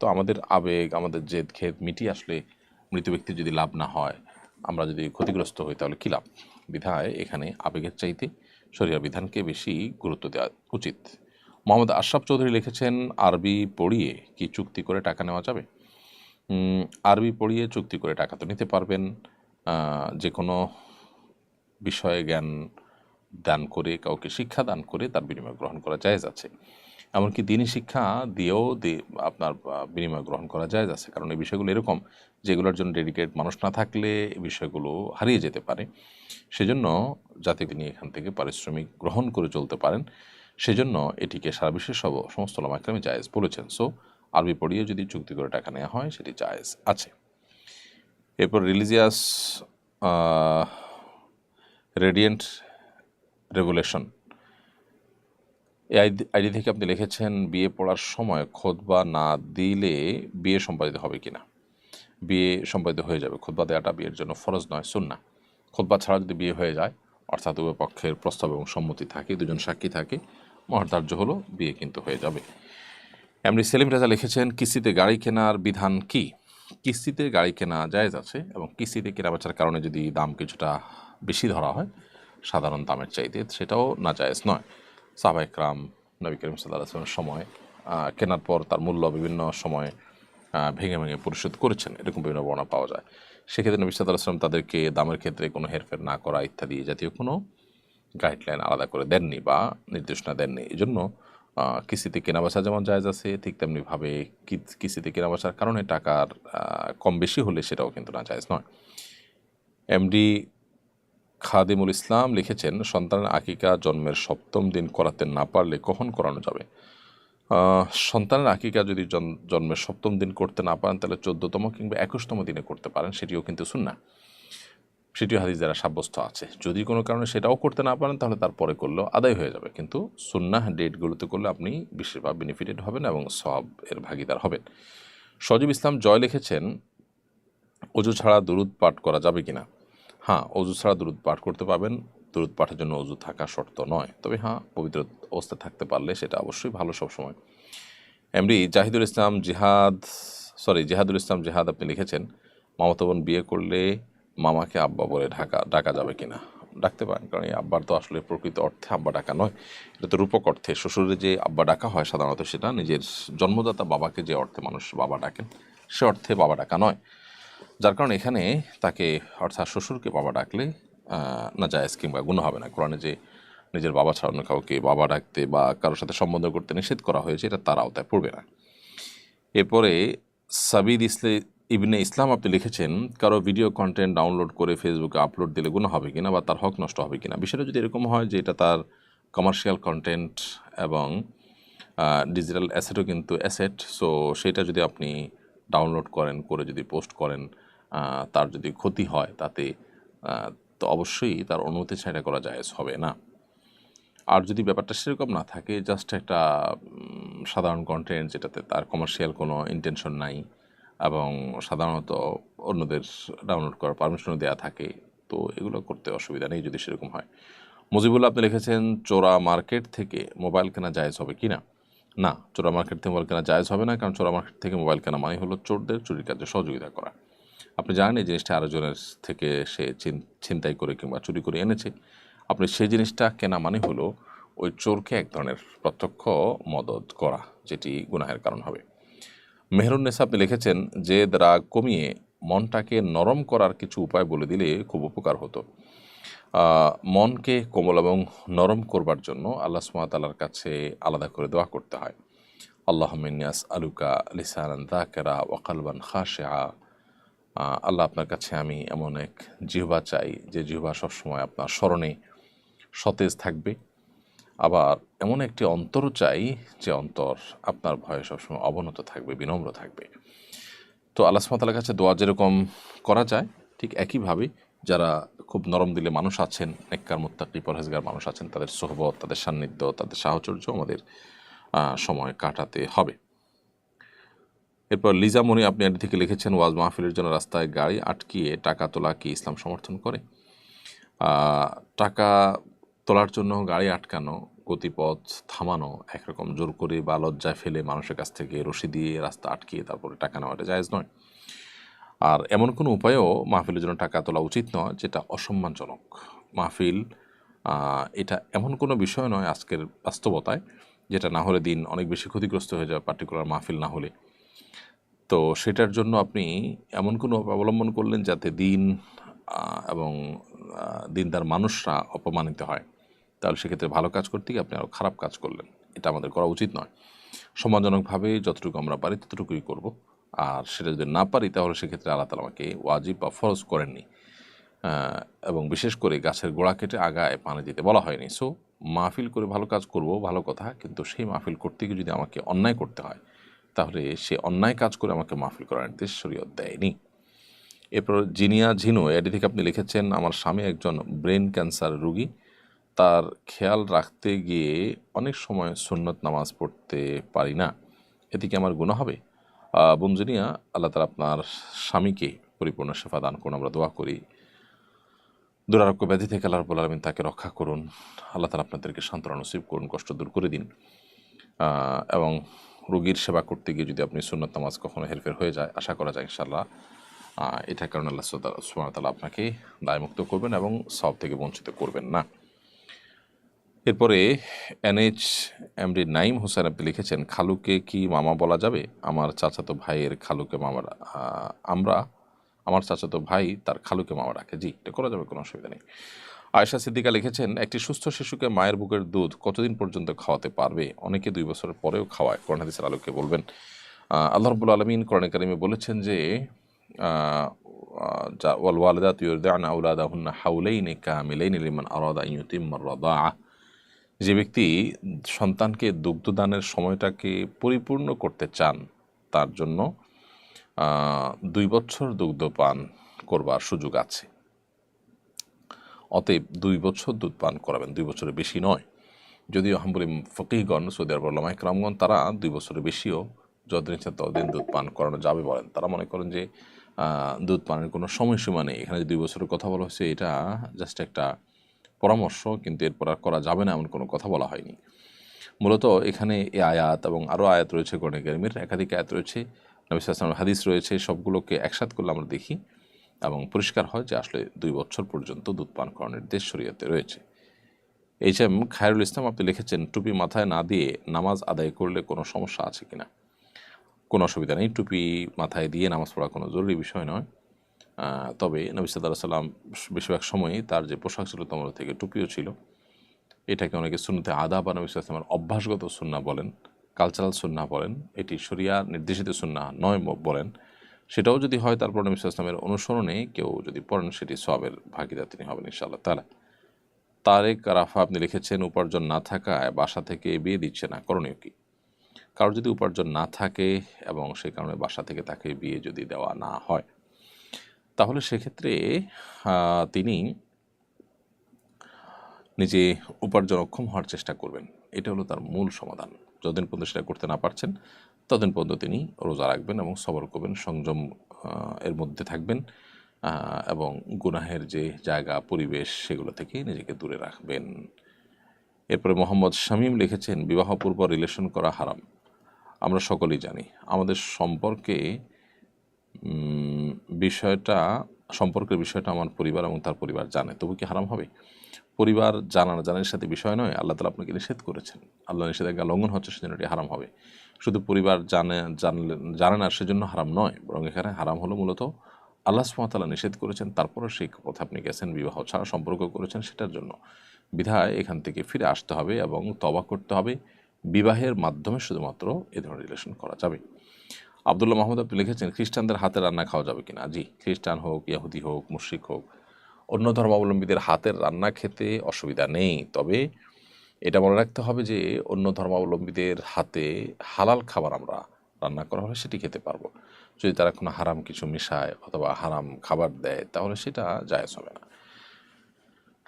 তো আমাদের আবেগ, আমাদের জেদ, খেদ মিটিয়ে আসলে মৃত ব্যক্তি যদি লাভ না হয়, আমরা যদি ক্ষতিগ্রস্ত হই, তাহলে কী লাভ? বিধায় এখানে আবেগের চাইতে শরীর বিধানকে বেশি গুরুত্ব দেওয়া উচিত। মোহাম্মদ আশরাফ চৌধুরী লিখেছেন, আরবি পড়িয়ে কি চুক্তি করে টাকা নেওয়া যাবে? আরবি পড়িয়ে চুক্তি করে টাকা তো নিতে পারবেন যে কোনো বিষয়ে জ্ঞান দান করে, কাউকে শিক্ষা দান করে তার বিনিময় গ্রহণ করা জায়েজ আছে। এমনকি দিনই শিক্ষা দিয়েও আপনার বিনিময় গ্রহণ করা জায়েজ আছে কারণ এই বিষয়গুলো এরকম যেগুলোর জন্য ডেডিকেট মানুষ না থাকলে এই বিষয়গুলো হারিয়ে যেতে পারে। সেজন্য যাতে তিনি এখান থেকে পারিশ্রমিক গ্রহণ করে চলতে পারেন। সেজন্য এটিকে সারা বিশ্বের সব, সমস্ত লামাক্রামে জায়েজ বলেছেন। সো, আরবি পড়িয়ে যদি চুক্তি করে টাকা নেওয়া হয়, সেটি জায়েজ আছে। এরপর রিলিজিয়াস রেডিয়েন্ট রেগুলেশন এই আইডি- থেকে আপনি লিখেছেন, বিয়ে পড়ার সময় খোদবা না দিলে বিয়ে সম্পাদিত হবে কিনা? বিয়ে সম্পাদিত হয়ে যাবে। খোদবা দেওয়াটা বিয়ের জন্য ফরজ নয়, সুন্না। খোদবা ছাড়া যদি বিয়ে হয়ে যায়, অর্থাৎ উভয় পক্ষের প্রস্তাব এবং সম্মতি থাকে, দুজন সাক্ষী থাকে মহার্ধার্য হলো বিয়ে কিন্তু হয়ে যাবে। এমনি সেলিম রাজা লিখেছেন, কিস্তিতে গাড়ি কেনার বিধান কি? কিস্তিতে গাড়ি কেনা জায়েজ আছে এবং কিস্তিতে কেনা বেচার কারণে যদি দাম কিছুটা বেশি ধরা হয়, সাধারণ দামের চাইতে সেটাও না জায়েজ নয়। সাহবাইকরাম নবী করিম সাল্লাহ আসলামের সময় কেনার পর তার মূল্য বিভিন্ন সময় ভেঙে ভেঙে পরিশোধ করেছেন। এরকম বিভিন্ন বর্ণনা পাওয়া যায়। সেক্ষেত্রে নবী সাল্লাহ আসলাম তাদেরকে দামের ক্ষেত্রে কোনো হেরফের না করা ইত্যাদি জাতীয় কোনো গাইডলাইন আলাদা করে দেননি বা নির্দেশনা দেননি। এই জন্য কিস্তিতে কেনাবেচা যেমন জায়জ আছে, ঠিক তেমনিভাবে কিস্তিতে কেনাবেচার কারণে টাকার কম বেশি হলে সেটাও কিন্তু না জায়জ নয়। এমডি খাদিমুল ইসলাম লিখেছেন সন্তানের আকিকা জন্মের সপ্তম দিন করাতে না পারলে কখন করানো যাবে? সন্তানের আকিকা যদি জন- জন্মের সপ্তম দিন করতে না পারেন, তাহলে চোদ্দতম কিংবা একুশতম দিনে করতে পারেন, সেটিও কিন্তু সুন্না সেটিও হাদিস দ্বারা সাব্যস্ত আছে। যদি কোনো কারণে সেটাও করতে না পারেন, তাহলে তারপরে করলেও আদায় হয়ে যাবে। কিন্তু সুন্না ডেটগুলোতে করলে আপনি বিশেষভাবে বেনিফিটেড হবেন এবং সব এর ভাগিদার হবেন। সজীব ইসলাম জয় লিখেছেন অজু ছাড়া দুরুদ পাঠ করা যাবে কিনা? হ্যাঁ অজু ছাড়া দুরুদ পাঠ করতে পারবেন। দুরুদ পাঠের জন্য অজু থাকা শর্ত নয়। তবে হ্যাঁ পবিত্র অবস্থায় থাকতে পারলে সেটা অবশ্যই ভালো সবসময়। এমডি, জাহিদুল ইসলাম জিহাদ, সরি, জিহাদুল ইসলাম জিহাদ আপনি লিখেছেন, মামাতো বোন বিয়ে করলে মামাকে আব্বা বলে ঢাকা, ডাকা যাবে কিনা? ডাকতে পারেন, কারণ এই আব্বার তো আসলে প্রকৃত অর্থে আব্বা ডাকা নয়। এটা তো রূপক অর্থে। শ্বশুরের যে আব্বা ডাকা হয় সাধারণত সেটা নিজের জন্মদাতা বাবাকে যে অর্থে মানুষ বাবা ডাকেন, সে অর্থে বাবা ডাকা নয়। যার কারণে এখানে তাকে, অর্থাৎ শ্বশুরকে বাবা ডাকলে না জায়েজ কিংবা গুণ হবে না। কোরআনে যে নিজের বাবা ছাড়া অন্য কাউকে বাবা ডাকতে বা কারোর সাথে সম্বন্ধ করতে নিষেধ করা হয়েছে, এটা তার আওতায় পড়বে না। এরপরে সাবিদ ইসলে, ইবনে ইসলাম আপনি লিখেছেন, কারও ভিডিও কন্টেন্ট ডাউনলোড করে ফেসবুকে আপলোড দিলে গুণ হবে কিনা বা তার হক নষ্ট হবে কিনা? বিষয়টা যদি এরকম হয় যে এটা তার কমার্শিয়াল কন্টেন্ট এবং ডিজিটাল অ্যাসেটও কিন্তু অ্যাসেট সো সেটা যদি আপনি ডাউনলোড করেন, করে যদি পোস্ট করেন তার যদি ক্ষতি হয়, তাতে তো অবশ্যই তার অনুমতি ছাড়া করা জায়েজ হবে না। আর যদি ব্যাপারটা সেরকম না থাকে জাস্ট একটা সাধারণ কন্টেন্ট যেটাতে তার কমার্শিয়াল কোনো ইন্টেনশন নাই এবং সাধারণত অন্যদের ডাউনলোড করার পারমিশনও দেওয়া থাকে, তো এগুলো করতে অসুবিধা নেই যদি সেরকম হয়। মুজিবুল্লাহ, আপনি লিখেছেন, চোরা মার্কেট থেকে মোবাইল কেনা জায়েজ হবে কি না? না, চোরা মার্কেট থেকে মোবাইল কেনা জায়েজ হবে না, কারণ চোরা মার্কেট থেকে মোবাইল কেনা মানে হলো চোরদের চুরির কাজে সহযোগিতা করা। আপনি জানেন এই জিনিসটা আরেকজনের থেকে সে ছিন- ছিনতাই করে কিংবা চুরি করে এনেছে। আপনি সেই জিনিসটা কেনা মানে হলো ওই চোরকে এক ধরনের প্রত্যক্ষ মদত করা, যেটি গুনাহের কারণ হবে। মেহরুন্নেসা আপনি লিখেছেন, যে রাগ কমিয়ে মনটাকে নরম করার কিছু উপায় বলে দিলে খুব উপকার হতো। মনকে কোমল এবং নরম করবার জন্য আল্লাহ সুমাতালার কাছে আলাদা করে দোয়া করতে হয়। আল্লাহ মিনিয়াস আলুকা লিসান দাকেরা ওয়াকালবান খাশা আল্লাহ আপনার কাছে আমি এমন এক জিহবা চাই যে জিহবা সবসময় আপনার স্মরণে সতেজ থাকবে। আবার এমন একটি অন্তরও চাই যে অন্তর আপনার ভয়ে সবসময় অবনত থাকবে, বিনম্র থাকবে। তো আল্লাহ সুমাতালার কাছে দোয়া যেরকম করা যায়, ঠিক একইভাবে যারা খুব নরম দিলে মানুষ আছেন, নেককার, মুত্তাকি, পরহেজগার মানুষ আছেন, তাদের সোহবত, তাদের সান্নিধ্য, তাদের সাহচর্য আমাদের সময় কাটাতে হবে। এরপর লিজা মনি, আপনি এর থেকে লিখেছেন, ওয়াজ মাহফিলের জন্য রাস্তায় গাড়ি আটকিয়ে টাকা তোলা কি ইসলাম সমর্থন করে? টাকা তোলার জন্য গাড়ি আটকানো, গতিপথ থামানো, একরকম জোর করে বা লজ্জায় ফেলে মানুষের কাছ থেকে রশি দিয়ে রাস্তা আটকিয়ে তারপরে টাকা নেওয়াটা জায়জ নয়। আর এমন কোনো উপায়ও মাহফিলের জন্য টাকা তোলা উচিত নয় যেটা অসম্মানজনক। মাহফিল এটা এমন কোনো বিষয় নয় আজকের বাস্তবতায় যেটা না হলে দিন অনেক বেশি ক্ষতিগ্রস্ত হয়ে যাবে পার্টিকুলার মাহফিল না হলে। তো সেটার জন্য আপনি এমন কোনো অবলম্বন করলেন যাতে দিন এবং দিনদার মানুষরা অপমানিত হয়? তাহলে সেক্ষেত্রে ভালো কাজ করতে গিয়ে আপনি আরও খারাপ কাজ করলেন। এটা আমাদের করা উচিত নয়। সম্মানজনকভাবে যতটুকু আমরা পারি ততটুকুই করব। আর সেটা যদি না পারি তাহলে সেক্ষেত্রে আল্লাহ তালা আমাকে ওয়াজিব বা ফরজ করেননি। এবং বিশেষ করে গাছের গোড়া কেটে আগায় পানি দিতে বলা হয়নি। সো মাহফিল করে ভালো কাজ করব, ভালো কথা। কিন্তু সেই মাহফিল করতে গিয়ে যদি আমাকে অন্যায় করতে হয় তাহলে সে অন্যায় কাজ করে আমাকে মাহফিল করার নির্দেশ শরীয়ত দেয়নি। এরপর জিনিয়া ঝিনু এটি থেকে আপনি লিখেছেন, আমার স্বামী একজন ব্রেন ক্যান্সার রোগী। তার খেয়াল রাখতে গিয়ে অনেক সময় সুন্নত নামাজ পড়তে পারি না। এতে কি আমার গুণা হবে? বোন আল্লাহ তালা আপনার স্বামীকে পরিপূর্ণ সেফা দান করুন, আমরা দোয়া করি। দুরারোগ্য ব্যাধি থেকে আল্লাহ রব্বুল আলমিন তাকে রক্ষা করুন। আল্লাহ তালা আপনাদেরকে সান্ত্বনা নসিব করুন, কষ্ট দূর করে দিন। এবং রোগীর সেবা করতে গিয়ে যদি আপনি সুন্নত নামাজ কখনো হেরফের হয়ে যায়, আশা করা যায় ইনশাল্লাহ এটার কারণে আল্লাহ ওয়া আপনাকে দায়মুক্ত করবেন এবং সব থেকে বঞ্চিত করবেন না। এরপরে এনএইচ এমডি নাইম হোসেন আপনি লিখেছেন, খালুকে কি মামা বলা যাবে? আমার চাচাতো ভাইয়ের খালুকে মামা আমরা, আমার চাচাতো ভাই তার খালুকে মামা রাখে। জি, এটা করা যাবে, কোনো অসুবিধা নেই। আয়েশা সিদ্দিকা লিখেছেন, একটি সুস্থ শিশুকে মায়ের বুকের দুধ কতদিন পর্যন্ত খাওয়াতে পারবে? অনেকে দুই বছর পরেও খাওয়ায়। কোরআন হাদিসের আলোকে বলবেন আল্লাহ রব্বুল আলমিন কোরআন কারিমে বলেছেন যে যা যে ব্যক্তি সন্তানকে দুগ্ধদানের সময়টাকে পরিপূর্ণ করতে চান, তার জন্য দুই বছর দুগ্ধ পান করবার সুযোগ আছে। অতএব দুই বছর দুধ পান করাবেন, দুই বছরের বেশি নয়। যদিও হাম্বুলি ফকিহগণ, সৌদি আরব আল্লামা ইকরামগণ তারা দুই বছরের বেশিও যতদিন ইচ্ছা ততদিন দুধ পান করানো যাবে বলেন। তারা মনে করেন যে দুধ পানের কোনো সময়সীমা নেই। এখানে যে দুই বছরের কথা বলা হচ্ছে এটা জাস্ট একটা পরামর্শ, কিন্তু এরপর আর করা যাবে না, এমন কোনো কথা বলা হয়নি। মূলত এখানে এ আয়াত এবং আরও আয়াত রয়েছে, কোরআন একাধিক আয়াত রয়েছে, নবী সাল্লামের হাদিস রয়েছে, সবগুলোকে একসাথ করলে আমরা দেখি। এবং পরিষ্কার হয় যে আসলে দুই বছর পর্যন্ত দুধ পান করানোর নির্দেশ শরীয়তে রয়েছে। এইচ এম খায়রুল ইসলাম, আপনি লিখেছেন, টুপি মাথায় না দিয়ে নামাজ আদায় করলে কোনো সমস্যা আছে কিনা? কোনো অসুবিধা নেই, টুপি মাথায় দিয়ে নামাজ পড়া কোনো জরুরি বিষয় নয়। তবে নবী সাদা সাল্লাম বেশিরভাগ সময়ই তার যে পোশাক ছিল তোমার থেকে টুপিও ছিল। এটাকে অনেকে সুন্নতে আদা বা নবী সাল্লামের অভ্যাসগত সুন্না বলেন কালচারাল সুন্না বলেন, এটি শরিয়া নির্দেশিত সুন্না নয় বলেন। সেটাও যদি হয়, তারপর নবী সাল্লামের অনুসরণে কেউ যদি পড়েন, সেটি সবের ভাগিদার তিনি হবেন ইনশাআল্লাহ তালা তারেক রাফা আপনি লিখেছেন, উপার্জন না থাকায় বাসা থেকে বিয়ে দিচ্ছে না, করণীয় কি? কারোর যদি উপার্জন না থাকে এবং সেই কারণে বাসা থেকে তাকে বিয়ে যদি দেওয়া না হয়, তাহলে সেক্ষেত্রে তিনি নিজে উপার্জন অক্ষম হওয়ার চেষ্টা করবেন। এটা হলো তার মূল সমাধান। যতদিন পর্যন্ত সেটা করতে না পারছেন ততদিন পর্যন্ত তিনি রোজা রাখবেন এবং সবর করবেন, সংযম এর মধ্যে থাকবেন এবং গুনাহের যে জায়গা, পরিবেশ, সেগুলো থেকে নিজেকে দূরে রাখবেন। এরপরে মোহাম্মদ শামীম লিখেছেন বিবাহপূর্ব রিলেশন করা হারাম। আমরা সকলেই জানি, আমাদের সম্পর্কে বিষয়টা, সম্পর্কের বিষয়টা আমার পরিবার এবং তার পরিবার জানে, তবু কি হারাম হবে? পরিবার জানার জানার সাথে বিষয় নয়, আল্লাহ তালা আপনাকে নিষেধ করেছেন। আল্লাহ নিষেধাজ্ঞা লঙ্ঘন হচ্ছে, সেজন্য এটি হারাম হবে। শুধু পরিবার জানে, জানলে, জানে না, সেজন্য হারাম নয়। বরং এখানে হারাম হলো মূলত আল্লাহ সুমতাল্লাহ নিষেধ করেছেন তারপরে সেই পথে আপনি গেছেন, বিবাহ ছাড়া সম্পর্ক করেছেন সেটার জন্য। বিধায় এখান থেকে ফিরে আসতে হবে এবং তবা করতে হবে। বিবাহের মাধ্যমে শুধুমাত্র এ ধরনের রিলেশন করা যাবে। আবদুল্লাহ মাহমুদ আপনি লিখেছেন, খ্রিস্টানদের হাতে রান্না খাওয়া যাবে কিনা? জি, খ্রিস্টান হোক, ইয়াহুদি হোক, মুশ্রিক হোক, অন্য ধর্মাবলম্বীদের হাতের রান্না খেতে অসুবিধা নেই। তবে এটা মনে রাখতে হবে যে অন্য ধর্মাবলম্বীদের হাতে হালাল খাবার আমরা রান্না করা হলে সেটি খেতে পারব। যদি তারা কোনো হারাম কিছু মিশায় অথবা হারাম খাবার দেয়, তাহলে সেটা জায়েজ হবে না।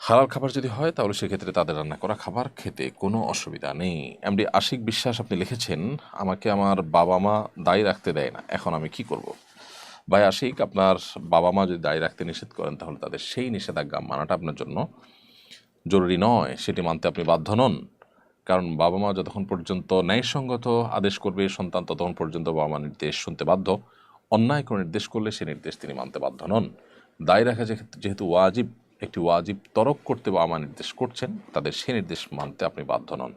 হালাল খাবার যদি হয়, তাহলে সেক্ষেত্রে তাদের রান্না করা খাবার খেতে কোনো অসুবিধা নেই। এমডি আশিক বিশ্বাস আপনি লিখেছেন, আমাকে আমার বাবা মা দায়ী রাখতে দেয় না, এখন আমি কি করব। ভাই আশিক, আপনার বাবা মা যদি দায়ী রাখতে নিষেধ করেন, তাহলে তাদের সেই নিষেধাজ্ঞা মানাটা আপনার জন্য জরুরি নয়, সেটি মানতে আপনি বাধ্য নন। কারণ বাবা মা যতক্ষণ পর্যন্ত ন্যায়সঙ্গত আদেশ করবে, সন্তান ততক্ষণ পর্যন্ত বাবা মা নির্দেশ শুনতে বাধ্য। অন্যায় কোনো নির্দেশ করলে সে নির্দেশ তিনি মানতে বাধ্য নন। দায় রাখা যেহেতু ওয়াজিব, একটি ওয়াজিব তরক করতে বাবা মা নির্দেশ করছেন, তাদের সে নির্দেশ মানতে আপনি বাধ্য নন।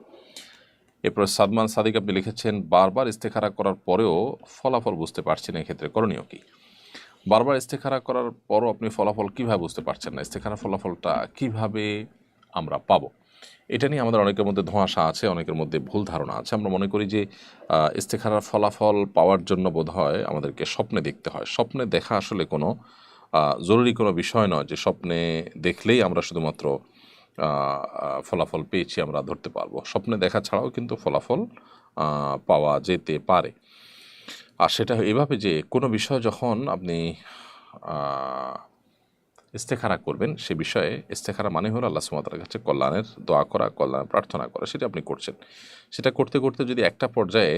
এরপর সাদমান সাদিক আপনি লিখেছেন, বারবার ইস্তেখারা করার পরেও ফলাফল বুঝতে পারছেন এক্ষেত্রে করণীয় কি? বারবার ইস্তেখারা করার পরও আপনি ফলাফল কীভাবে বুঝতে পারছেন না? ইস্তেখারা ফলাফলটা কীভাবে আমরা পাবো। এটা নিয়ে আমাদের অনেকের মধ্যে ধোঁয়াশা আছে, অনেকের মধ্যে ভুল ধারণা আছে। আমরা মনে করি যে ইস্তেখারার ফলাফল পাওয়ার জন্য বোধ হয় আমাদেরকে স্বপ্নে দেখতে হয়। স্বপ্নে দেখা আসলে কোনো জরুরি কোনো বিষয় নয় যে স্বপ্নে দেখলেই আমরা শুধুমাত্র ফলাফল পেয়েছি, আমরা ধরতে পারব। স্বপ্নে দেখা ছাড়াও কিন্তু ফলাফল পাওয়া যেতে পারে। আর সেটা এভাবে যে কোনো বিষয় যখন আপনি ইস্তেখারা করবেন, সে বিষয়ে ইস্তেখারা মানে হলো আল্লাহ সুমাতার কাছে কল্যাণের দোয়া করা কল্যাণ প্রার্থনা করা, সেটা আপনি করছেন। সেটা করতে করতে যদি একটা পর্যায়ে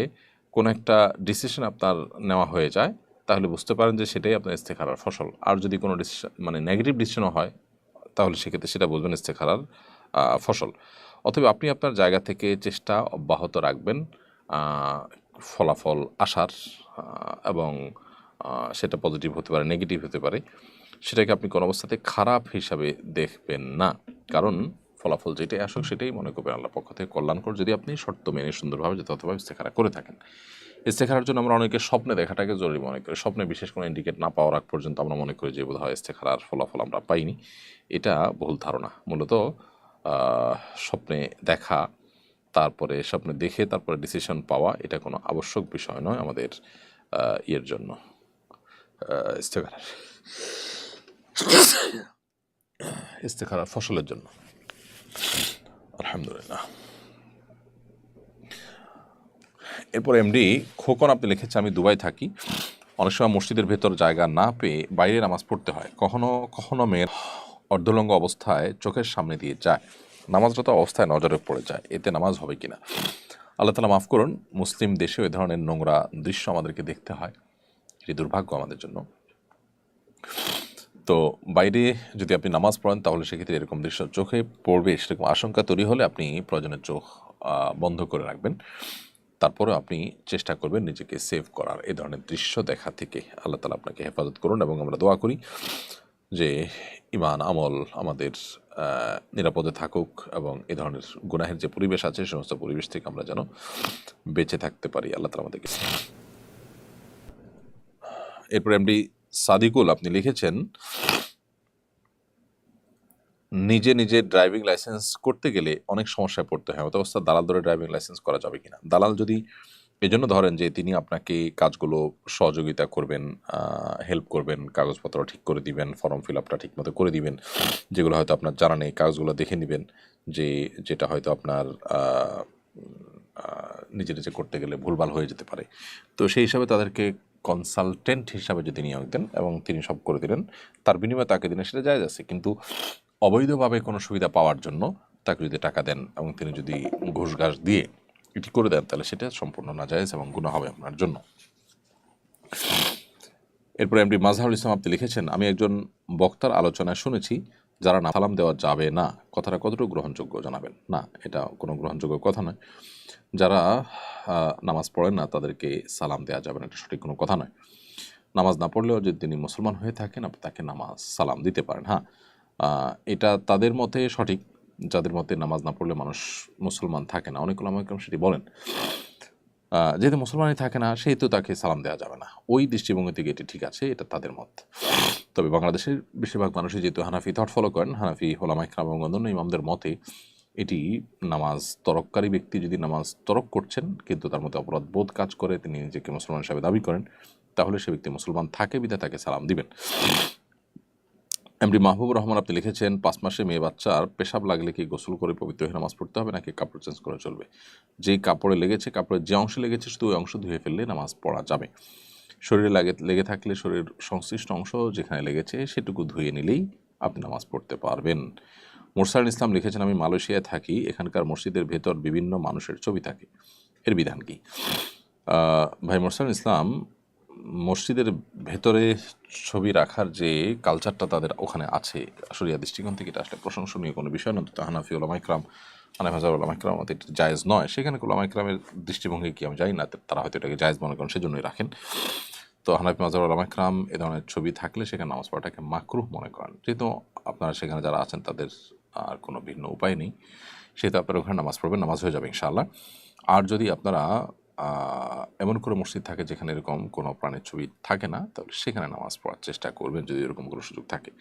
কোনো একটা ডিসিশন আপনার নেওয়া হয়ে যায়, তাহলে বুঝতে পারেন যে সেটাই আপনার ইস্তেখারার ফসল। আর যদি কোনো ডিসিশন মানে নেগেটিভ ডিসিশনও হয়, তাহলে সেক্ষেত্রে সেটা বুঝবেন ইস্তেখারার ফসল। অথবা আপনি আপনার জায়গা থেকে চেষ্টা অব্যাহত রাখবেন ফলাফল আসার এবং সেটা পজিটিভ হতে পারে নেগেটিভ হতে পারে। সেটাকে আপনি কোনো অবস্থাতে খারাপ হিসাবে দেখবেন না। কারণ ফলাফল যেটাই আসুক, সেটাই মনে করবেন আল্লাহ পক্ষ থেকে কল্যাণকর। যদি আপনি শর্ত মেনে সুন্দরভাবে যথাযথভাবে ইস্তেখারা করে থাকেন। ইস্তেখারার জন্য আমরা অনেকে স্বপ্নে দেখাটাকে জরুরি মনে করি। স্বপ্নে বিশেষ কোনো ইন্ডিকেট না পাওয়ার আগ পর্যন্ত আমরা মনে করি যে, বোধ হয় ইস্তেখারার ফলাফল আমরা পাইনি। এটা ভুল ধারণা। মূলত স্বপ্নে দেখা, তারপরে স্বপ্নে দেখে, তারপরে ডিসিশন পাওয়া, এটা কোনো আবশ্যক বিষয় নয় আমাদের ইয়ের জন্য ইস্তেখারার। ইস্তেখারার ফসলের জন্য। আলহামদুলিল্লাহ। এরপর এমডি খোকন আপনি লিখেছে আমি দুবাই থাকি। অনেক সময় মসজিদের ভেতর জায়গা না পেয়ে বাইরে নামাজ পড়তে হয়। কখনো কখনো মেয়ের অর্ধলঙ্গ অবস্থায় চোখের সামনে দিয়ে যায়। নামাজরত অবস্থায় নজরে পড়ে যায়। এতে নামাজ হবে কিনা? আল্লাহ তালা মাফ করুন, মুসলিম দেশে ওই ধরনের নোংরা দৃশ্য আমাদেরকে দেখতে হয়। এটি দুর্ভাগ্য আমাদের জন্য। তো বাইরে যদি আপনি নামাজ পড়েন, তাহলে সেক্ষেত্রে এরকম দৃশ্য চোখে পড়বে, সেরকম আশঙ্কা তৈরি হলে আপনি প্রয়োজনের চোখ বন্ধ করে রাখবেন। তারপরে আপনি চেষ্টা করবেন নিজেকে সেভ করার। এই ধরনের দৃশ্য দেখা থেকে আল্লাহ তালা আপনাকে হেফাজত করুন এবং আমরা দোয়া করি যে ইমান আমল আমাদের নিরাপদে থাকুক এবং এ ধরনের গুনাহের যে পরিবেশ আছে সমস্ত পরিবেশ থেকে আমরা যেন বেঁচে থাকতে পারি। আল্লাহ তালা আমাদেরকে এরপর এমডি সাদিকুল আপনি লিখেছেন নিজে নিজে ড্রাইভিং লাইসেন্স করতে গেলে অনেক সমস্যায় পড়তে হয়। অত অবস্থা দালাল ধরে ড্রাইভিং লাইসেন্স করা যাবে কিনা? দালাল যদি এজন্য ধরেন যে তিনি আপনাকে কাজগুলো সহযোগিতা করবেন হেল্প করবেন, কাগজপত্র ঠিক করে দিবেন ফর্ম ফিল আপটা ঠিক মতো করে দিবেন, যেগুলো হয়তো আপনার জানা নেই কাগজগুলো দেখে নেবেন যে যেটা হয়তো আপনার নিজে নিজে করতে গেলে ভুলভাল হয়ে যেতে পারে। তো সেই হিসাবে তাদেরকে কনসালটেন্ট হিসাবে যদি নিয়োগ দেন এবং তিনি সব করে দিলেন, তার বিনিময়ে তাকে দিনে সেটা যায় যাচ্ছে কিন্তু অবৈধভাবে কোনো সুবিধা পাওয়ার জন্য তাকে যদি টাকা দেন এবং তিনি যদি ঘুষ ঘাস দিয়ে এটি করে দেন, তাহলে সেটা সম্পূর্ণ নাজায়েজ এবং গুণ হবে আপনার জন্য। এরপরে এমডি মাজহারুল ইসলাম আপনি লিখেছেন, আমি একজন বক্তার আলোচনায় শুনেছি যারা না সালাম দেওয়া যাবে না। কথাটা কতটুকু গ্রহণযোগ্য জানাবেন? না, এটা কোনো গ্রহণযোগ্য কথা নয়। যারা নামাজ পড়েন না, তাদেরকে সালাম দেওয়া যাবে না, এটা সঠিক কোনো কথা নয়। নামাজ না পড়লেও যদি তিনি মুসলমান হয়ে থাকেন, আপনি তাকে নামাজ সালাম দিতে পারেন। হ্যাঁ এটা তাদের মতে সঠিক, যাদের মতে নামাজ না পড়লে মানুষ মুসলমান থাকে না। অনেক ওলামাইকরাম সেটি বলেন যেহেতু মুসলমানই থাকে না, সেহেতু তাকে সালাম দেওয়া যাবে না। ওই দৃষ্টিভঙ্গি থেকে এটি ঠিক আছে, এটা তাদের মত। তবে বাংলাদেশের বেশিরভাগ মানুষই যেহেতু হানাফি থট ফলো করেন, হানাফি হোলামাইকরাম এবং অন্যান্য ইমামদের মতে এটি নামাজ তরককারী ব্যক্তি যদি নামাজ তরক করছেন, কিন্তু তার মধ্যে অপরাধ বোধ কাজ করে, তিনি নিজেকে মুসলমান হিসাবে দাবি করেন, তাহলে সে ব্যক্তি মুসলমান থাকে, বিধায় তাকে সালাম দিবেন। এমডি মাহবুব রহমান, আপনি লিখেছেন, পাঁচ মাসে মেয়ে বাচ্চার পেশাব লাগলে কি গোসল করে পবিত্র হয়ে নামাজ পড়তে হবে নাকি কাপড় চেঞ্জ করে চলবে? যেই কাপড়ে লেগেছে কাপড়ের যে অংশে লেগেছে, শুধু ওই অংশ ধুয়ে ফেললে নামাজ পড়া যাবে। শরীরে লাগে, লেগে থাকলে শরীর সংশ্লিষ্ট অংশ যেখানে লেগেছে, সেটুকু ধুয়ে নিলেই আপনি নামাজ পড়তে পারবেন। মোরসাল ইসলাম লিখেছেন, আমি মালয়েশিয়ায় থাকি, এখানকার মসজিদের ভেতর বিভিন্ন মানুষের ছবি থাকে। এর বিধান কি? ভাই মোরসাল ইসলাম মসজিদের ভেতরে ছবি রাখার যে কালচারটা তাদের ওখানে আছে শরিয়া দৃষ্টিকোণ থেকে এটা আসলে প্রশংসনীয় কোনো বিষয় না তো হানাফি ওলামা ইকরাম আনাফ হাজার ইকরাম মতে এটি জায়েজ নয়। সেখানে ওলামা ইকরামের দৃষ্টিভঙ্গি কি আমি জানি না তারা হয়তো এটাকে জায়েজ মনে করেন, সেজন্যই রাখেন। তো হানাফি মাজার ওলামা ইকরাম এ ধরনের ছবি থাকলে সেখানে নামাজ পড়াটাকে মাকরুহ মনে করেন। যেহেতু আপনারা সেখানে যারা আছেন তাদের আর কোনো ভিন্ন উপায় নেই। সেহেতু আপনারা ওখানে নামাজ পড়বেন, নামাজ হয়ে যাবে ইনশাআল্লাহ। আর যদি আপনারা এমন কোনো মসজিদ থাকে যেখানে এরকম কোনো প্রাণের ছবি থাকে না? তাহলে সেখানে নামাজ পড়ার চেষ্টা করবেন যদি এরকম কোনো সুযোগ থাকে।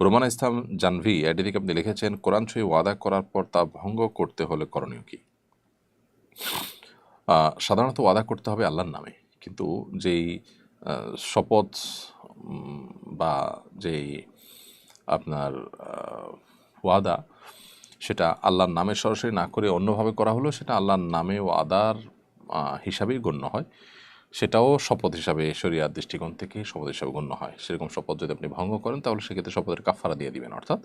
রোমানা ইসলাম জানভি এটি থেকে আপনি লিখেছেন, কোরআন ছবি ওয়াদা করার পর তা ভঙ্গ করতে হলে করণীয় কি? সাধারণত ওয়াদা করতে হবে আল্লাহর নামে। কিন্তু যেই শপথ বা যেই আপনার ওয়াদা, সেটা আল্লাহর নামে সরাসরি না করে অন্যভাবে করা হলো সেটা আল্লাহর নামে ওয়াদার হিসাবেই গণ্য হয়। সেটাও শপথ হিসাবে শরিয়ার দৃষ্টিকোণ থেকে শপথ হিসাবে গণ্য হয়। সেরকম শপথ যদি আপনি ভঙ্গ করেন, তাহলে সেক্ষেত্রে শপথের কাফারা দিয়ে দিবেন, অর্থাৎ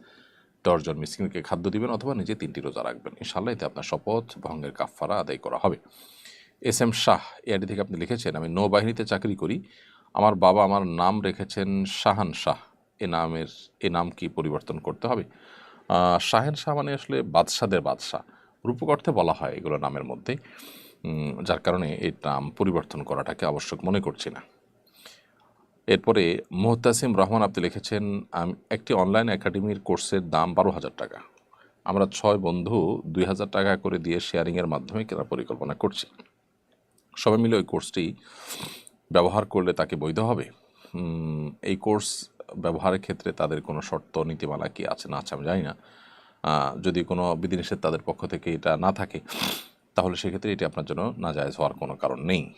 দশজন মিসকিনকে খাদ্য দিবেন অথবা নিজে তিনটি রোজা রাখবেন। ইনশাল্লাহ এতে আপনার শপথ, ভঙ্গের কাফারা আদায় করা হবে। এস এম শাহ এআডি থেকে আপনি লিখেছেন, আমি নৌবাহিনীতে চাকরি করি। আমার বাবা আমার নাম রেখেছেন শাহান শাহ। এ নামের, এ নাম কি পরিবর্তন করতে হবে? শাহেন শাহ মানে আসলে বাদশাদের বাদশাহ। রূপক অর্থে বলা হয় এগুলো নামের মধ্যে। যার কারণে এই নাম পরিবর্তন করাটাকে আবশ্যক মনে করছি না। এরপরে মোহতাসিম রহমান আপনি লিখেছেন, আম- একটি অনলাইন একাডেমির কোর্সের দাম বারো হাজার টাকা। আমরা ছয় বন্ধু দুই হাজার টাকা করে দিয়ে শেয়ারিংয়ের মাধ্যমে কেনার পরিকল্পনা করছি। সবাই মিলে ওই কোর্সটি ব্যবহার করলে তাকে বৈধ হবে। এই কোর্স ব্যবহারের ক্ষেত্রে তাদের কোনো শর্ত, নীতিমালা কি আছে না আছে আমি জানি না। যদি কোনো বিধিনিষেধ তাদের পক্ষ থেকে এটা না থাকে তাহলে সেক্ষেত্রে এটি আপনার জন্য নাজায়জ হওয়ার কোনো কারণ নেই।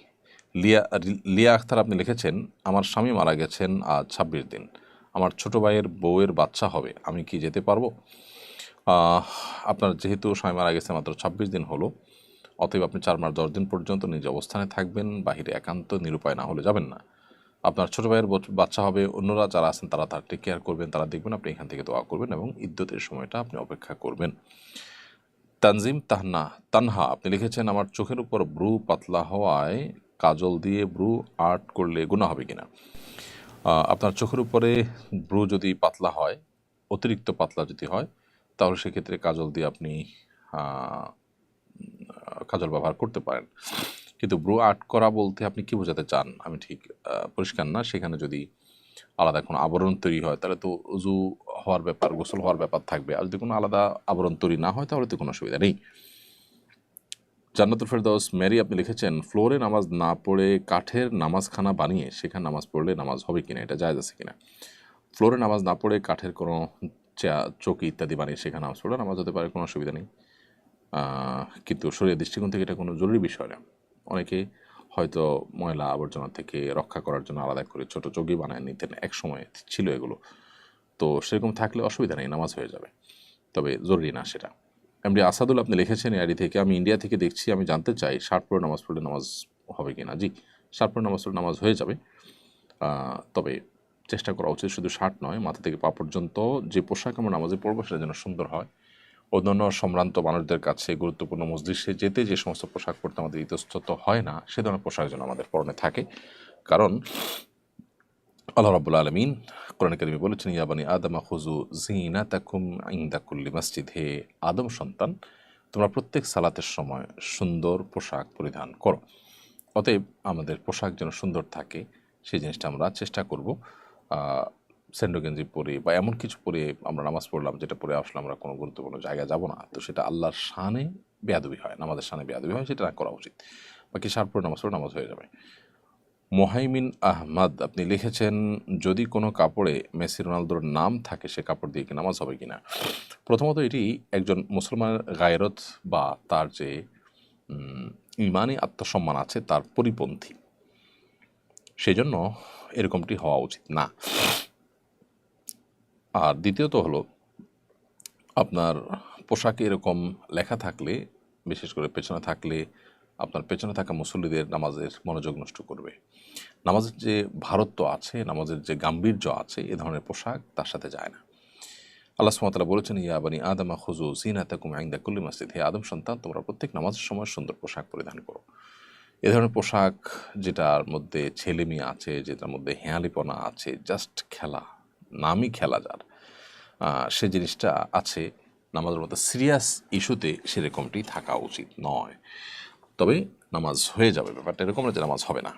লিয়া লিয়া আখতার আপনি লিখেছেন, আমার স্বামী মারা গেছেন আজ ছাব্বিশ দিন। আমার ছোট ভাইয়ের বউয়ের বাচ্চা হবে, আমি কি যেতে পারব? আপনার যেহেতু স্বামী মারা গেছে মাত্র ছাব্বিশ দিন হলো, অতএব আপনি চার মাস দশ দিন পর্যন্ত নিজ অবস্থানে থাকবেন, বাহিরে একান্ত নিরুপায় না হলে যাবেন না। আপনার ছোট ভাইয়ের বচ- বাচ্চা হবে, অন্যরা যারা আছেন তারা তার টেক কেয়ার করবেন, তারা দেখবেন আপনি এখান থেকে দোয়া করবেন এবং ইদ্যতের সময়টা আপনি অপেক্ষা করবেন। তানজিম তাহনা, তানহা, আপনি লিখেছেন, আমার চোখের উপর ব্রু পাতলা হওয়ায় কাজল দিয়ে ব্রু আর্ট করলে গুণা হবে কিনা? আপনার চোখের উপরে ব্রু যদি পাতলা হয়, অতিরিক্ত পাতলা যদি হয়, তাহলে সেক্ষেত্রে কাজল দিয়ে আপনি কাজল ব্যবহার করতে পারেন। কিন্তু ব্রু আর্ট করা বলতে আপনি কি বোঝাতে চান? আমি ঠিক পরিষ্কার না। সেখানে যদি আলাদা কোনো আবরণ তৈরি হয়, তাহলে তো উজু হওয়ার ব্যাপার, গোসল হওয়ার ব্যাপার থাকবে। আর যদি কোনো আলাদা আবরণ তৈরি না হয়, তাহলে তো কোনো অসুবিধা নেই। জান্নাতুল ফেরদৌস ম্যারি আপনি লিখেছেন, ফ্লোরে নামাজ না পড়ে কাঠের নামাজখানা বানিয়ে সেখানে নামাজ পড়লে নামাজ হবে কিনা, এটা জায়জ আছে কিনা? ফ্লোরে নামাজ না পড়ে কাঠের কোনো চেয়া চৌকি ইত্যাদি বানিয়ে সেখানে নামাজ পড়লে নামাজ হতে পারে, কোনো অসুবিধা নেই। কিন্তু শরীরের দৃষ্টিকোণ থেকে এটা কোনো জরুরি বিষয় না। অনেকে হয়তো ময়লা আবর্জনা থেকে রক্ষা করার জন্য আলাদা করে ছোট চৌকি বানায় নিতেন। এক সময় ছিল এগুলো। তো সেরকম থাকলে অসুবিধা নেই, নামাজ হয়ে যাবে। তবে জরুরি না সেটা। এমডি আসাদুল আপনি লিখেছেন এআডি থেকে, আমি ইন্ডিয়া থেকে দেখছি, আমি জানতে চাই শার্ট পরে নামাজ পড়লে নামাজ হবে কি না জি শার্ট পরে নামাজ পড়লে নামাজ হয়ে যাবে। তবে চেষ্টা করা উচিত শুধু শার্ট নয়, মাথা থেকে পা পর্যন্ত যে পোশাক আমরা নামাজে পড়ব সেটা যেন সুন্দর হয়। অন্যান্য সম্ভ্রান্ত মানুষদের কাছে গুরুত্বপূর্ণ মসজিদে যেতে যে সমস্ত পোশাক পরতে আমাদের ইতস্তত হয় না, সে ধরনের পোশাক যেন আমাদের পরনে থাকে। কারণ আল্লাহ রাব্বুল আলমিন কোরআন কারিমে বলেছেন ইয়াবানি আদমা খুজু জিনা তাকুম ইংদাকুল্লি মসজিদ। হে আদম সন্তান, তোমরা প্রত্যেক সালাতের সময় সুন্দর পোশাক পরিধান করো। অতএব আমাদের পোশাক যেন সুন্দর থাকে, সেই জিনিসটা আমরা চেষ্টা করব। স্যান্ডো গেঞ্জি পরে বা এমন কিছু পরে আমরা নামাজ পড়লাম, যেটা পরে আসলে আমরা কোনো গুরুত্বপূর্ণ জায়গায় যাব না। তো সেটা আল্লাহর শানে বেয়াদবি হয়, নামাজের শানে বেয়াদবি হয়, সেটা না করা উচিত। বাকি শার্ট পরে নামাজ পড়ে নামাজ হয়ে যাবে। মোহাইমিন আহমদ, আপনি লিখেছেন, যদি কোনো কাপড়ে মেসি রোনালদোর নাম থাকে, সে কাপড় দিয়ে কি নামাজ হবে কিনা? প্রথমত এটি একজন মুসলমানের গায়রত বা তার যে ইমানি আত্মসম্মান আছে, তার পরিপন্থী। সেজন্য এরকমটি হওয়া উচিত না। আর দ্বিতীয়ত হলো, আপনার পোশাকে এরকম লেখা থাকলে, বিশেষ করে পেছনে থাকলে, আপনার পেছনে থাকা মুসল্লিদের নামাজের মনোযোগ নষ্ট করবে। নামাজের যে ভারত্ব আছে, নামাজের যে গাম্ভীর্য আছে, এ ধরনের পোশাক তার সাথে যায় না। আল্লাহ সুমাতালা বলেছেন, ইয়া বানি আদমা খুজু সিনা তাকুম আইন্দা কুল্লি মসজিদ। হে আদম সন্তান, তোমরা প্রত্যেক নামাজের সময় সুন্দর পোশাক পরিধান করো। এ ধরনের পোশাক যেটার মধ্যে ছেলে মেয়ে আছে, যেটার মধ্যে হেয়ালিপনা আছে জাস্ট খেলা। নামই খেলা যার। সে জিনিসটা আছে, নামাজের মতো সিরিয়াস ইস্যুতে সেরকমটি থাকা উচিত নয়। তবে নামাজ হয়ে যাবে, ব্যাপারটা এরকম না যে নামাজ হবে না।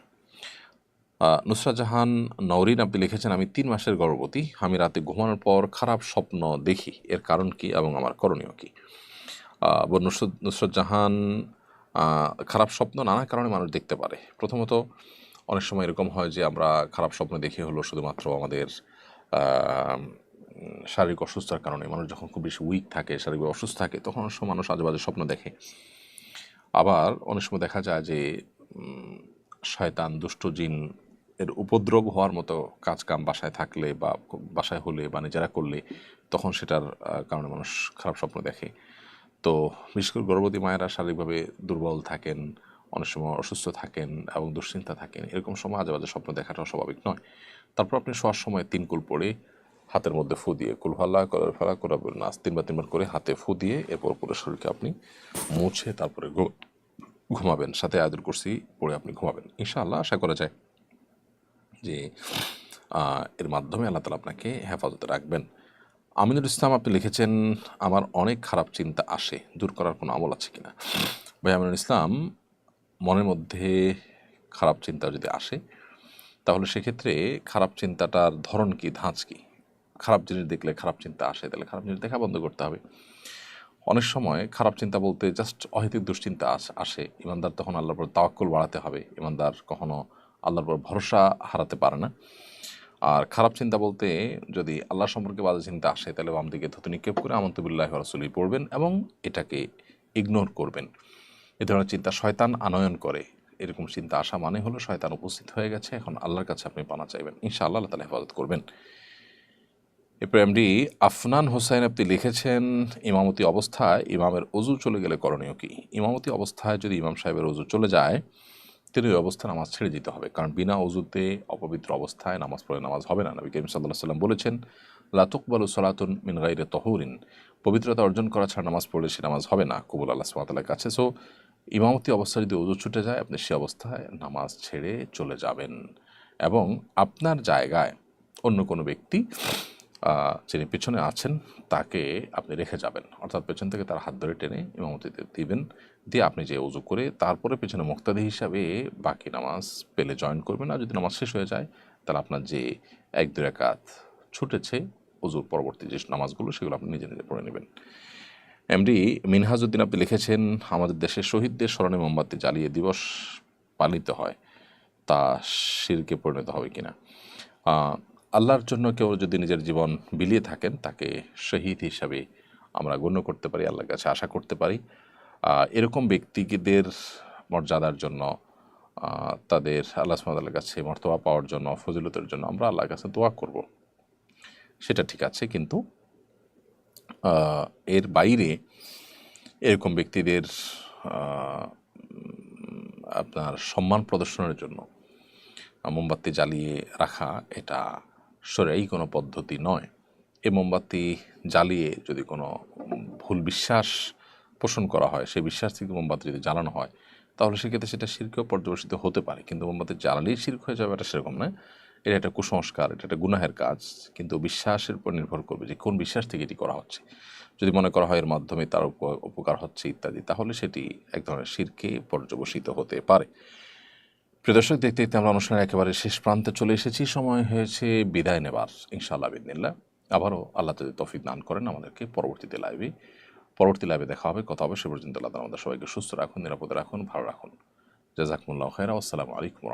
নুসরাত জাহান নওরিন আপনি লিখেছেন, আমি তিন মাসের গর্ভবতী, আমি রাতে ঘুমানোর পর খারাপ স্বপ্ন দেখি। এর কারণ কি এবং আমার করণীয় কি? নুসরত নুসরত জাহান খারাপ স্বপ্ন নানা কারণে মানুষ দেখতে পারে। প্রথমত, অনেক সময় এরকম হয় যে আমরা খারাপ স্বপ্ন দেখি হলো শুধুমাত্র আমাদের শারীরিক অসুস্থতার কারণে মানুষ যখন খুব বেশি উইক থাকে শারীরিক অসুস্থ থাকে, তখন অনেক সময় মানুষ আজেবাজে স্বপ্ন দেখে। আবার অনেক সময় দেখা যায় যে শয়তান, দুষ্ট জিন এর উপদ্রব হওয়ার মতো কাজ কাম বাসায় থাকলে বা বাসায় হলে বা নিজেরা করলে, তখন সেটার কারণে মানুষ খারাপ স্বপ্ন দেখে। তো বিশেষ করে গর্ভবতী মায়েরা শারীরিকভাবে দুর্বল থাকেন, অনেক সময় অসুস্থ থাকেন এবং দুশ্চিন্তা থাকেন, এরকম সময় আজে বাজে স্বপ্ন দেখাটাও স্বাভাবিক নয়। তারপর আপনি শোয়ার সময় তিন কুল পড়ে হাতের মধ্যে ফু দিয়ে কুলহাল্লা করার ফেলা, করা নাচ তিনবার তিনবার করে হাতে ফু দিয়ে এরপর পুরো শরীরকে আপনি মুছে তারপরে ঘুমাবেন। সাথে আদর করছি পড়ে আপনি ঘুমাবেন। ইনশাআল্লাহ আশা করা যায় যে এর মাধ্যমে আল্লাহ তালা আপনাকে হেফাজতে রাখবেন। আমিনুল ইসলাম আপনি লিখেছেন, আমার অনেক খারাপ চিন্তা আসে, দূর করার কোনো আমল আছে কিনা? ভাই, আমিনুল ইসলাম, মনের মধ্যে খারাপ চিন্তা যদি আসে তাহলে সেক্ষেত্রে খারাপ চিন্তাটার ধরন কি, ধাঁচ কি? খারাপ জিনিস দেখলে খারাপ চিন্তা আসে, তাহলে খারাপ জিনিস দেখা বন্ধ করতে হবে। অনেক সময় খারাপ চিন্তা বলতে জাস্ট অহেতুক দুশ্চিন্তা আস- ইমানদার তখন আল্লাহর পর তাওয়াক্কুল বাড়াতে হবে। ইমানদার কখনো আল্লাহর পর ভরসা হারাতে পারে না। আর খারাপ চিন্তা বলতে যদি আল্লাহ সম্পর্কে বাজে চিন্তা আসে, তাহলে বাম দিকে থুতু নিক্ষেপ করে আমন্তবিল্লাহ রসুলি পড়বেন এবং এটাকে ইগনোর করবেন। এ ধরনের চিন্তা শয়তান আনয়ন করে। এরকম চিন্তা আসা মানে হলো শয়তান উপস্থিত হয়ে গেছে, এখন আল্লাহর কাছে আপনি পানা চাইবেন। ইনশাআল্লাহ আল্লাহ তালা হেফাজত করবেন। এরপর এমডি আফনান হোসাইন আপনি লিখেছেন, ইমামতি অবস্থায় ইমামের অজু চলে গেলে করণীয় কি? ইমামতি অবস্থায় যদি ইমাম সাহেবের অজু চলে যায়, তিনি ওই অবস্থায় নামাজ ছেড়ে দিতে হবে। কারণ বিনা অজুতে অপবিত্র অবস্থায় নামাজ পড়ে নামাজ হবে না। নবী করিম সাল্লাহ সাল্লাম বলেছেন লাতুকবালু সলাতুন মিন গাইরে তহরিন। পবিত্রতা অর্জন করা ছাড়া নামাজ পড়লে সে নামাজ হবে না, কবুল আল্লাহ সুমাতালার কাছে। সো ইমামতি অবস্থায় যদি অজু ছুটে যায়, আপনি সে অবস্থায় নামাজ ছেড়ে চলে যাবেন। এবং আপনার জায়গায় অন্য কোনো ব্যক্তি যিনি পেছনে আছেন, তাকে আপনি রেখে যাবেন। অর্থাৎ পেছন থেকে তার হাত ধরে টেনে ইমামতিতে দিবেন। দিয়ে আপনি যে উজু করে তারপরে পেছনে মুক্তাদি হিসাবে বাকি নামাজ পেলে জয়েন করবেন। আর যদি নামাজ শেষ হয়ে যায়, তাহলে আপনার যে এক দু রেখাত ছুটেছে উজুর পরবর্তী যে নামাজগুলো, সেগুলো আপনি নিজে নিজে পড়ে নেবেন। এমডি মিনহাজুদ্দিন আপনি লিখেছেন, আমাদের দেশে শহীদদের স্মরণে মোমবাতি জ্বালিয়ে দিবস পালিত হয়, তা শিরকে পরিণত হবে কিনা? আল্লাহর জন্য কেউ যদি নিজের জীবন বিলিয়ে থাকেন, তাকে শহীদ হিসাবে আমরা গণ্য করতে পারি, আল্লাহর কাছে আশা করতে পারি। এরকম ব্যক্তিদের মর্যাদার জন্য তাদের আল্লাহ সুমাতার কাছে মর্তবা পাওয়ার জন্য, ফজিলতের জন্য আমরা আল্লাহর কাছে দোয়া করব। সেটা ঠিক আছে, কিন্তু এর বাইরে এরকম ব্যক্তিদের আপনার সম্মান প্রদর্শনের জন্য মোমবাতি জ্বালিয়ে রাখা এটা সরাই কোনো পদ্ধতি নয়। এই মোমবাতি জ্বালিয়ে যদি কোনো ভুল বিশ্বাস পোষণ করা হয়, সেই বিশ্বাস থেকে মোমবাতি যদি জ্বালানো হয়, তাহলে সেক্ষেত্রে সেটা শিরকেও পর্যবেসিত হতে পারে। কিন্তু মোমবাতি জ্বালালেই শির্ক হয়ে যাবে এটা সেরকম নয়। এটা একটা কুসংস্কার, এটা একটা গুনাহের কাজ। কিন্তু বিশ্বাসের উপর নির্ভর করবে যে কোন বিশ্বাস থেকে এটি করা হচ্ছে। যদি মনে করা হয় এর মাধ্যমে তার উপ- উপকার হচ্ছে ইত্যাদি, তাহলে সেটি এক ধরনের শিরকে পর্যবসিত হতে পারে। প্রিয় দর্শক, দেখতে দেখতে আমরা অনুষ্ঠানের একেবারে শেষ প্রান্তে চলে এসেছি। সময় হয়েছে বিদায় নেবার, ইনশাআল্লাহ বিদিনিল্লা আবারও আল্লাহ যদি তফিক দান করেন আমাদেরকে পরবর্তীতে লাইভে। পরবর্তী লাইভে দেখা হবে, কথা হবে। সে পর্যন্ত আল্লাহ আমাদের সবাইকে সুস্থ রাখুন, নিরাপদে রাখুন, ভালো রাখুন। জাজাকুমুল্লাহ খেরা আসসালামু আলাইকুম